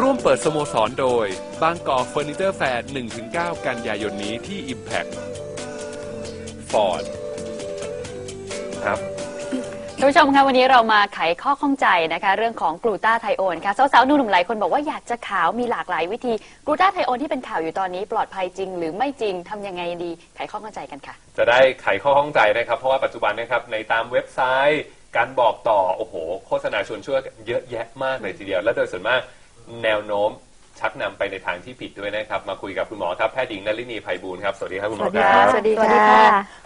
ร่วมเปิดสโมสรโดย บางกอกเฟอร์นิเจอร์แฟร์1-9 กันยายนนี้ที่ Impact Ford ครับท่านผู้ชมคะวันนี้เรามาไขข้อข้องใจนะคะ เรื่องของกลูตาไทโอนค่ะสาวๆหนุ่มๆหลายคนบอกว่าอยากจะขาวมีหลากหลายวิธีกลูตาไทโอนที่เป็นข่าวอยู่ตอนนี้ ปลอดภัยจริง หรือไม่จริงทำยังไงดี ไขข้อข้องใจกันค่ะ จะได้ไขข้อข้องใจนะครับ เพราะว่าปัจจุบันนะครับในตามเว็บไซต์ การบอกต่อโอ้โห โฆษณาชวนเชื่อเยอะแยะมากเลยทีเดียว และโดยส่วนมาก แนวโน้มชักนำไปในทางที่ผิดด้วยนะครับ มาคุยกับคุณหมอครับแพทย์หญิงนลินีไพบูลย์ครับ สวัสดีครับคุณหมอครับ สวัสดีค่ะ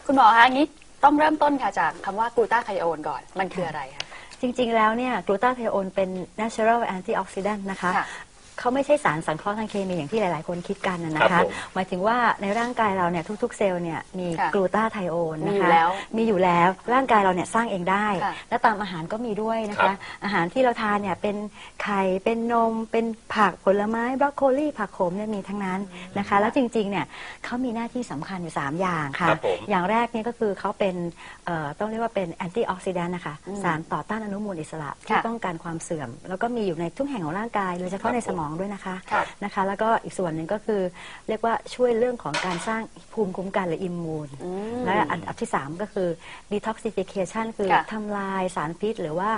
คุณหมอคะงี้ต้องเริ่มต้นค่ะจากคำว่ากลูตาไทโอนก่อนมันคืออะไรคะ จริงๆ แล้วเนี่ยกลูตาไทโอนเป็น natural antioxidant นะคะ ค่ะ เขาไม่ใช่สารสังเคราะห์ทางเคมีอย่างที่หลาย ๆ คนคิดกันนะครันะคะ บผมหมายถึงว่าในร่างกายเราเนี่ยทุก ๆ เซลล์เนี่ยมีค่ะกลูตาไทโอนนะคะมีอยู่แล้วมีอยู่แล้วร่างกายเราเนี่ยสร้างเองได้ ค่ะและตามอาหารก็มีด้วยนะครัคะ บ อาหารที่เราทานเนี่ยเป็นไข่เป็นนม เป็นผักผลไม้บรอกโคลีผักขมเนี่ยมีทั้งนั้นนะคะ แล้วจริง ๆ เนี่ยเขามีหน้าที่สำคัญอยู่ 3 อย่างค่ะ ครับผม อย่างแรกเนี่ยก็คือเขาเป็นเอ่อต้องเรียกว่าเป็นแอนตี้ออกซิแดนต์นะคะอืมสารต่อต้านอนุมูลอิสระที่ค่ะ ป้องกันความเสื่อม แล้วก็มีอยู่ในทุกแห่งของร่างกาย โดยเฉพาะในสมองด้วยนะคะครับนะคะ แล้วก็อีกส่วนหนึ่งก็คือเรียกว่าช่วยเรื่องของการสร้างภูมิคุ้มกันหรืออิมมูนอืมและอันดับที่ 3 ก็คือ detoxification คือค่ะทำลายสารพิษ หรือว่า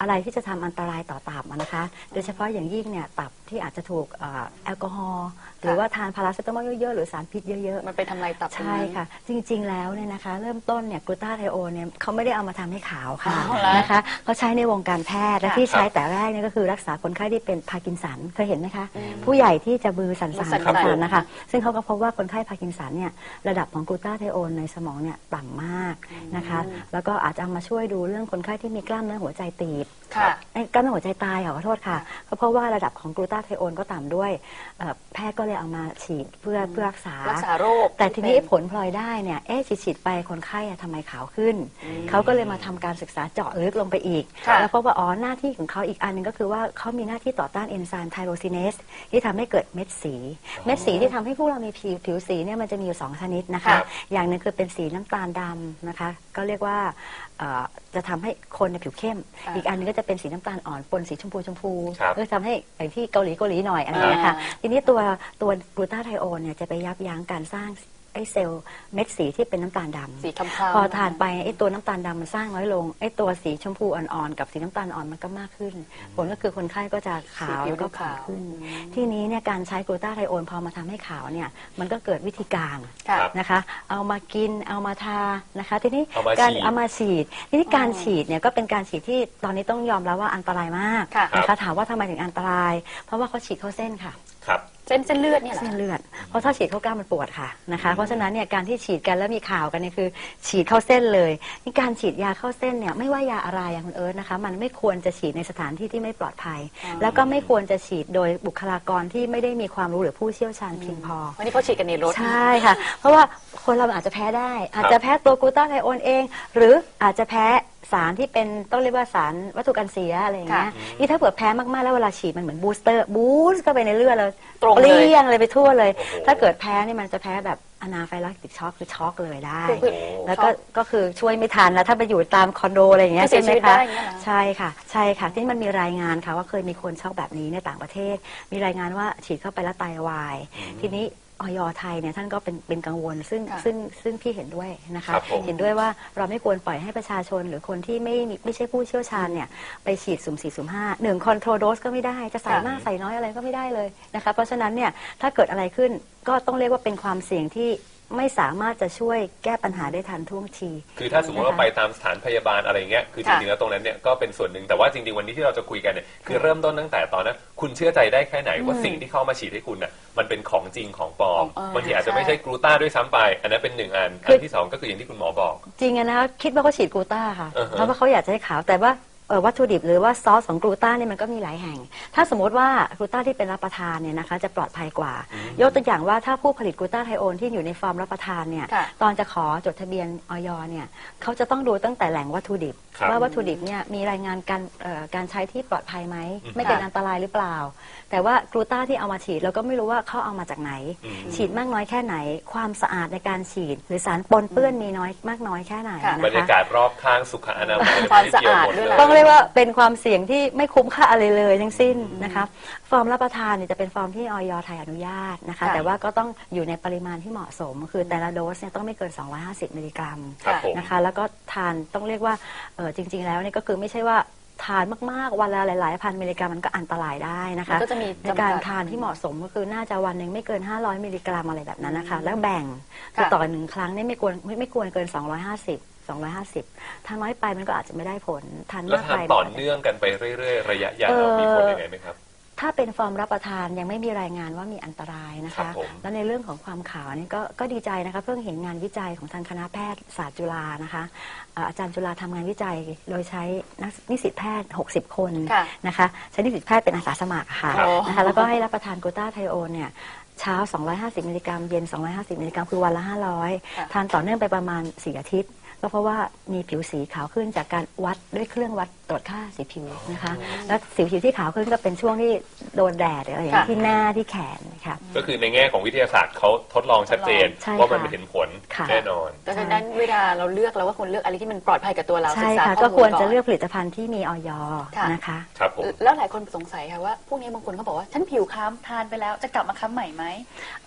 อะไรที่จะทำอันตรายต่อตับอะนะคะ โดยเฉพาะอย่างยิ่งเนี่ยตับที่อาจจะถูกเอ่อแอลกอฮอล์หรือว่าทานพาราเซตามอลเยอะๆ หรือสารพิษเยอะมันไปทำลายตับๆใช่ค่ะ จริงๆแล้วเนี่ยนะคะ เริ่มต้นเนี่ยกลูตาไทโอนเนี่ยเขาไม่ได้เอามาทำให้ขาวค่ะเอาละนะคะเขาใช้ในวงการแพทย์และค่ะที่ใช้แต่แรกเนี่ยก็คือรักษาคนไข้ที่เป็นพาร์กินสันเคยเห็นไหมคะ ผู้ใหญ่ที่จะมือสั่นมือๆสั่นๆสั่นๆนะคะ ซึ่งเขาก็พบว่าคนไข้พาร์กินสันเนี่ยระดับของกลูตาไทโอนในสมองเนี่ยต่ำมากนะคะ แล้วก็อาจจะเอามาช่วยดูเรื่องคนไข้ที่มีกล้ามเนื้อหัวใจตีบค่ะเอ้ยกล้ามเนื้อหัวใจตายขอโทษค่ะก็เพราะว่าระดับของกลูตาไทโอนก็ต่ำด้วยเอ่อแพทย์ก็เลยเอามาฉีดเพื่อเพื่อรักษา รักษาโรคแต่ทีนี้ผลพลอยได้เนี่ยเอ๊ะฉีดฉีดๆไปคนไข้อะทำไมขาวขึ้น เขาก็เลยมาทำการศึกษาเจาะลึกลงไปอีก ค่ะ แล้วพบว่าอ๋อหน้าที่ของเขาอีกอันหนึงก็คือว่าเขามีหน้าที่ต่อต้านเอนไซม์ไทโรซินเนสที่ทำให้เกิดเม็ดสี เม็ดสีที่ทำให้พวกเรามีผิวผิวสีเนี่ยมันจะมีอยู่สองชนิดนะครัคะ บ อย่างหนึ่งคือเป็นสีน้ำตาลดำนะคะ ก็เรียกว่าเอ่อจะทำให้คนในยผิวเข้มค่ะอีกอันหนึงก็จะเป็นสีน้ำตาลอ่อนปนสีชมพูชมพูครับก็ทำให้อย่างที่เกาหลีเกาหลีหน่อยอะไรอย่างเงี้ยค่ะอ่าทีนี้ตัวตัวกลูตาไทโอนเนี่ยจะไปยับยั้งการสร้างไอ้เซลล์เม็ดสีที่เป็นน้ำตาลดำสีคำๆพอทานไปไอ้ตัวน้ำตาลดำมันสร้างน้อยลงไอ้ตัวสีชมพูอ่อนๆกับสีน้ำตาลอ่อนมันก็มากขึ้น ผลก็คือคนไข้ก็จะขาวสีผิวแล้วก็ดูขาวขาวขึ้นอืมทีนี้เนี่ยการใช้กลูตาไทโอนพอมาทำให้ขาวเนี่ยมันก็เกิดวิธีการค่ะครับนะคะ เอามากินเอามาทานะคะ ทีนี้เอามาการฉีด เอามาฉีด ทีนี้การอ๋อฉีดเนี่ยก็เป็นการฉีดที่ตอนนี้ต้องยอมรับว่าอันตรายมากค่ะ นะคะถามว่าทำไมถึงอันตราย เพราะว่าเขาฉีดเข้าเส้นค่ะครับ เส้นเส้นเลือดเนี่ยเหรอเส้นเลือดเพราะถ้าฉีดเข้ากล้ามมันปวดค่ะนะคะเพราะฉะนั้นเนี่ยการที่ฉีดกันแล้วมีข่าวกันเนี่ยคือ ฉีดเข้าเส้นเลยนี่การฉีดยาเข้าเส้นเนี่ยไม่ว่ายาอะไรอย่างคุณเอิร์ธนะคะ มันไม่ควรจะฉีดในสถานที่ที่ไม่ปลอดภัยอ๋อแล้วก็ไม่ควรจะฉีดโดยบุคลากรที่ไม่ได้มีความรู้หรือผู้เชี่ยวชาญเพียงพอวันนี้เขาฉีดกันในรถใช่ค่ะ เพราะว่าคนเราอาจจะแพ้ได้ อาจจะแพ้ตัวกลูตาไทโอนเอง หรืออาจจะแพ้สารที่เป็นต้องเรียกว่าสารวัตถุกันเสียอะไรอย่างเงี้ยค่ะนี่ถ้าเผื่อแพ้มากๆแล้วเวลาฉีดมันเหมือนบูสเตอร์บูสต์เข้าไปในเลือดเลยตรงเปเลยรี้ยงเลยไปทั่วเลยโอ้โหถ้าเกิดแพ้นี่มันจะแพ้แบบอนาไฟลักติกช็อกคือช็อกเลยได้คือแล้วก็ก็คือช่วยไม่ทันแล้วถ้าไปอยู่ตามคอนโดอะไรอย่างเงี้ยก็เสีใช่ยไหมชีวิตคะได้อย่างเงี้ยเหรอใช่ค่ะ ใช่ค่ะ ที่มันมีรายงานค่ะว่าเคยมีคนช็อกแบบนี้ในต่างประเทศ มีรายงานว่าฉีดเข้าไปแล้วไตวาย ทีนี้ ออยไทยเนี่ยท่านก็เป็นเป็นกังวล ซึ่งค่ะ ซึ่งซึ่งพี่เห็นด้วยนะคะครับผม เห็นด้วยว่าเราไม่ควรปล่อยให้ประชาชน หรือคนที่ไม่มีไม่ใช่ผู้เชี่ยวชาญเนี่ยไปฉีดสุ่มสี่สุ่มห้าหนึ่งคอนโทรลโดสก็ไม่ได้จะใส่ค่ะมากใส่น้อยอะไรก็ไม่ได้เลยนะคะเพราะฉะนั้นเนี่ยถ้าเกิดอะไรขึ้นก็ต้องเรียกว่าเป็นความเสี่ยงที่ ไม่สามารถจะช่วยแก้ปัญหาได้ทันท่วงที คือถ้าสมมติว่าไปตามสถานพยาบาลอะไรเงี้ยคือจค่ะริงๆแล้วตรงนั้นเนี่ยก็เป็นส่วนหนึ่งแต่ว่าจริงๆวันนี้ที่เราจะคุยกันเนี่ยคือเริ่มต้นตั้งแต่ตอนนั้นคุณเชื่อใจได้แค่ไหนว่าสิ่งที่เข้ามาฉีดให้คุณน่ะมันเป็นของจริงของปลอมเออบางทีอาจจะใช่ไม่ใช่กลูต้าด้วยซ้ำไป อันนั้นเป็นหนึ่งอันคืออันที่สองก็คืออย่างที่คุณหมอบอก จริงอะนะคิดว่าเขาฉีดกลูต้าค่ะอือฮะเพราะว่าเขาอยากจะให้ขาวแต่ว่าเอ่อ วัตถุดิบหรือว่าซอสของกลูต้าเนี่ยมันก็มีหลายแห่ง ถ้าสมมติว่ากลูต้าที่เป็นรับประทานเนี่ยนะคะจะปลอดภัยกว่า ยกตัวอย่างว่าถ้าผู้ผลิตกลูต้าไทโอนที่อยู่ในฟอร์มรับประทานเนี่ยค่ะตอนจะขอจดทะเบียนออยเนี่ยเขาจะต้องดูตั้งแต่แหล่งวัตถุดิบครับว่าวัตถุดิบเนี่ยมีรายงานการเอ่อการใช้ที่ปลอดภัยไหมไม่เป็นค่ะอันตรายหรือเปล่า แต่ว่ากลูต้าที่เอามาฉีดเราก็ไม่รู้ว่าเขาเอามาจากไหนอืมฉีดมากน้อยแค่ไหน ความสะอาดในการฉีด หรือสารปนเปื้อนมีน้อยมากน้อยแค่ไหนค่ะบรนะรยาคะกาศรอบข้างสุขอนามัยความไม่สะเกี่ยวอาดหมดด้วยเลล่ะยต้องเรียกว่าเป็นความเสี่ยงที่ไม่คุ้มค่าอะไรเลยทั้งสิ้นนะคะฟอร์มรับประทานเนี่ยจะเป็นฟอร์มที่ออยไทยอนุญาตนะคะ ค่ะแต่ว่าก็ต้องอยู่ในปริมาณที่เหมาะสม คือแต่ละโดสเนี่ยต้องไม่เกิน 250 มิลลิกรัมครับผม นะคะ แล้วก็ทานต้องเรียกว่าเออจริง ๆ แล้วเนี่ยก็คือไม่ใช่ว่าทานมากๆวันละหลาย ๆ พันมิลลิกรัมมันก็อันตรายได้นะมัคะนก็จะมีในจำกัดการทานที่เหมาะสมก็คือน่าจะวันหนึ่งไม่เกิน 500 มิลลิกรัมอะไรแบบนั้นนะคะ แล้วแบ่งค่ะคือต่อหนึ่งครั้งเนี่ยไม่ควรไม่ไม่ควรเกิน 250 250 ทานน้อยไปมันก็อาจจะไม่ได้ผลทานแล้วมากทานไปต่อมัก็เนื่องกันไปเรื่อยๆ ระยะยาวเอ่อมีผลยังไงไหมครับ ถ้าเป็นฟอร์มรับประทานยังไม่มีรายงานว่ามีอันตรายนะครัคะบผม แล้วในเรื่องของความขาวนี่ก็ก็ดีใจนะคะเพิ่งเห็นงานวิจัยของทางคณะแพทยศาสตร์จุฬานะคะอ่าอาจารย์จุฬาทำงานวิจัยโดยใช้นักนิสิตแพทย์ 60 คนค่ะนะคะใช้นิสิตแพทย์เป็นอาสาสมัครค่ะครับ นะคะแล้วก็ให้รับประทานกลูตาไทโอนเนี่ยเช้า 250 มิลลิกรัม เย็น 250 มิลลิกรัมคือวันละค่ะ500ทานต่อเนื่องไปประมาณ 4 อาทิตย์ ก็เพราะว่ามีผิวสีขาวขึ้นจากการวัดด้วยเครื่องวัดตรวจค่าสีผิวนะคะ แล้วสีผิวที่ขาวขึ้นก็เป็นช่วงที่ โดนแดดหรืออะไรอย่างเงี้ยค่ะที่หน้าที่แขนค่ะก็คือในแง่ของวิทยาศาสตร์เขาทดลองชัดเจนใช่ว่ามันค่ะไม่เห็นผลค่ะ แน่นอน ดังนั้นเวลาเราเลือกเราก็ควรเลือกอะไรที่มันปลอดภัยกับตัวเราศึใช่กษาค่ะ ข้ก็อมูลควรก่จะอนเลือกผลิตภัณฑ์ที่มีออยค่ะ นะคะ ครับผม แล้วหลายคนสงสัยค่ะว่าพวกนี้บางคนเขาบอกว่าฉันผิวค้ำทานไปแล้วจะกลับมาค้ำใหม่ไหม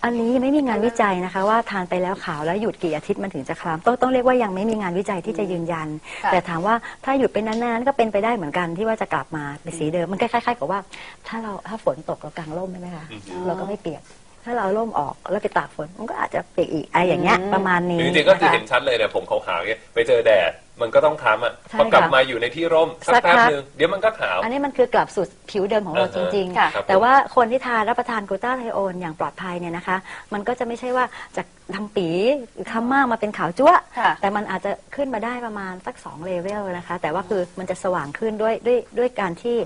อันนี้ไม่มีงานวิจัยนะคะ ว่าทานไปแล้วขาวแล้วหยุดกี่อาทิตย์มันถึงจะคล้ำต้องต้องเรียกว่ายังไม่มีงานวิจัยที่จะยืนยัน ค่ะ แต่ถามว่าถ้าหยุดเป็นนานๆก็เป็นไปได้เหมือนกันที่ว่าจะกลับมาเป็นสีเดิมมันคล้ายๆกับว่า ถ้าเราถ้าฝนตกเรากางร่มใช่ไหมคะอือฮึเราก็ไม่เปียก ถ้าเราเอาร่มออกแล้วไปตากฝนมันก็อาจจะเปียกอีกไอะไรอย่างเงี้ยอืมประมาณนี้จริงๆก็คือนะคะเห็นชัดเลยเนี่ยผมขาวๆเนี่ยไปเจอแดดมันก็ต้องค้ำอะใช่พอกลับค่ะมาอยู่ในที่ร่มสักสักแป๊บพักนึงเดี๋ยวมันก็ขาว อันนี้มันคือกลับสู่ผิวเดิมของเราอ่าจฮะริง ค่ะครับๆ แต่ว่าคนที่ทานรับประทานกลูตาไทโอนอย่างปลอดภัยเนี่ยนะคะ มันก็จะไม่ใช่ว่าจากดำปีหรือค้ำมากมาเป็นขาวจั๊วะค่ะ แต่มันอาจจะขึ้นมาได้ประมาณสัก2เลเวลนะคะ แต่ว่าคือมันจะสว่างขึ้นด้วยด้วยด้วยการที่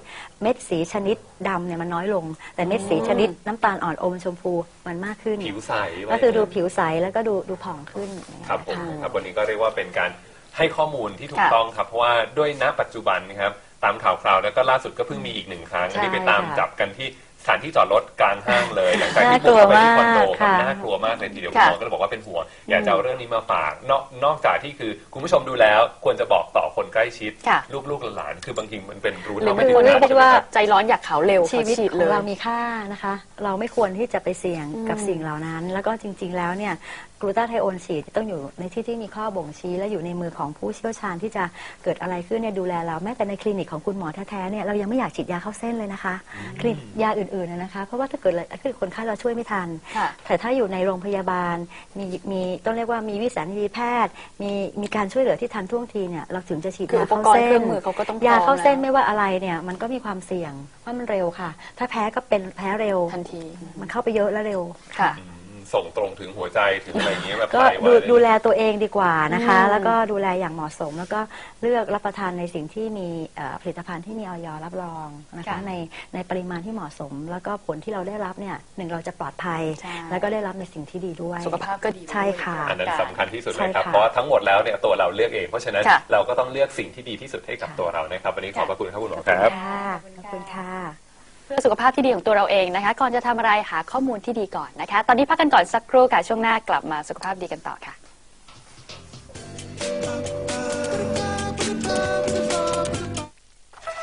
เม็ดสีชนิดดำเนี่ยมันน้อยลง แต่เม็ดสีชนิดน้ำตาลอ่อนอมชมพูมันมากขึ้น ผิวใสไว้ก็คือดูผิวใสแล้วก็ดูดูผ่องขึ้นครับผมค่ะครับวันนี้ก็เรียกว่าเป็นการ ให้ข้อมูลที่ถูกค่ะต้องครับเพราะว่าด้วยณปัจจุบันนะครับตามข่าวคราวแล้วก็ล่าสุดก็เพิ่งมีอีกหนึ่งครั้งอันนี้ไปตามใช่ค่ะ จับกันที่สถานที่จอดรถกลางห้างเลย หลังจากที่น่ากบุลักวเข้าไปที่คอนโดมากครับค่ะน่ากลัวมากเลยทีเดียวคุณค่ะ หมอก็เลยบอกว่าเป็นห่วงอยากจะเอาเรื่องนี้มาฝากนอกนอกจากที่คือคุณผู้ชมดูแล้วควรจะบอกต่อคนใกล้ชิด ค่ะ ลูกๆหลานๆคือบางทีมันเป็นรู้หรือเท่าไม่บางถึคนงเรียกากรได้ว่าใจร้อนอยากขาวเร็วชีวิตขอฉีดขเลองย เรามีค่านะคะ เราไม่ควรที่จะไปเสี่ยงกับอืมสิ่งเหล่านั้น แล้วก็จริง ๆ แล้วเนี่ยกลูตาไทโอนฉีดต้องอยู่ในที่ที่มีข้อบ่งชี้ และอยู่ในมือของผู้เชี่ยวชาญที่จะเกิดอะไรขึ้นเนี่ยดูแลเราแม้แต่ในคลินิกของคุณหมอแท้ๆเนี่ยเรายังไม่อยากฉีดยาเข้าเส้นเลยนะคะ คลินิกยาอื่นๆนะนะคะ เพราะว่าถ้าเกิดอะไรคือคนไข้เราช่วยไม่ทัน ค่ะแต่ถ้าอยู่ในโรงพยาบาลมีมีต้องเรียกว่ามีวิสัญญีแพทย์ มีมีการช่วยเหลือที่ทันท่วงทีเนี่ยเราถึงจะฉีดคืออุยาปเข้ากรณ์เส้เครื่อนงมือเขาก็ต้องพร้อมยาเข้าเส้นแล้ว ไม่ว่าอะไรเนี่ยมันก็มีความเสี่ยงว่ามันเร็วค่ะ ถ้าแพ้ก็เป็นแพ้เร็วทันที มันเข้าไปเยอะและเร็ว ค่ะอืม ส่งตรงถึงหัวใจถึงอะไรอย่างเงี้ยแบบก็ไตวายดูอะไรอย่างเงี้ยดูแลตัวเองดีกว่านะคะอืมแล้วก็ดูแลอย่างเหมาะสม แล้วก็เลือกรับประทานในสิ่งที่มีเอ่อผลิตภัณฑ์ที่มีออยรับรองนะคะในในปริมาณที่เหมาะสม แล้วก็ผลที่เราได้รับเนี่ยหนึ่งเราจะปลอดภัย ใช่ แล้วก็ได้รับในสิ่งที่ดีด้วย สุขภาพก็ดีใช่ค่ะ อันนั้นสำคัญที่สุดใช่เลยครับค่ะ เพราะว่าทั้งหมดแล้วเนี่ยตัวเราเลือกเองเพราะฉะนั้นค่ะ เราก็ต้องเลือกสิ่งที่ดีที่สุดให้กับตัวเรานะครับวันนี้ขอบพระคุณครับคุณหมอครับ ค่ะขอบคุณค่ะ เพื่อสุขภาพที่ดีของตัวเราเองนะคะ ก่อนจะทำอะไรหาข้อมูลที่ดีก่อนนะคะ ตอนนี้พักกันก่อนสักครู่ค่ะ ช่วงหน้ากลับมาสุขภาพดีกันต่อค่ะ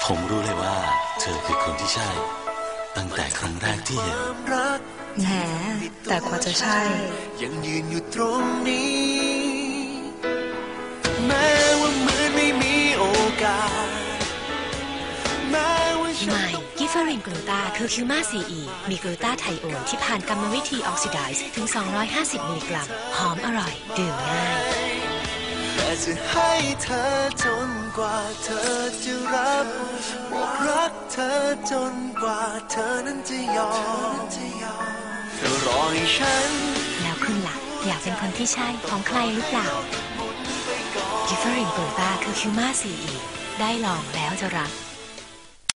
ผมรู้เลยว่า เธอคือคนที่ใช่ ตั้งแต่ครั้งแรกที่เห็น รักแหมแต่กว่าจะใช่ ยังยืนอยู่ตรงนี้ แม้ว่าเหมือนไม่มีโอกาส แม้ว่าฉัใหนม่ กิฟเฟอรินกลูตาคือคิวมาซีอีมีกลูตาไทโอนที่ผ่านกรรมวิธีออกซิไดซ์ถึง 250 มิลลิกรัม หอมอร่อย ดื่มง่ายแต่จะให้เธอจนกว่าเธอจะรับบอกรักเธอจนกว่าเธอนั้นจะยอมเธอรอให้ฉัน แล้วคุณล่ะอยากเป็นคนที่ใช่ของใครหรือเปล่ากิฟเฟอรินกลูตาคือคิวมาซีอีได้ลองแล้วจะรัก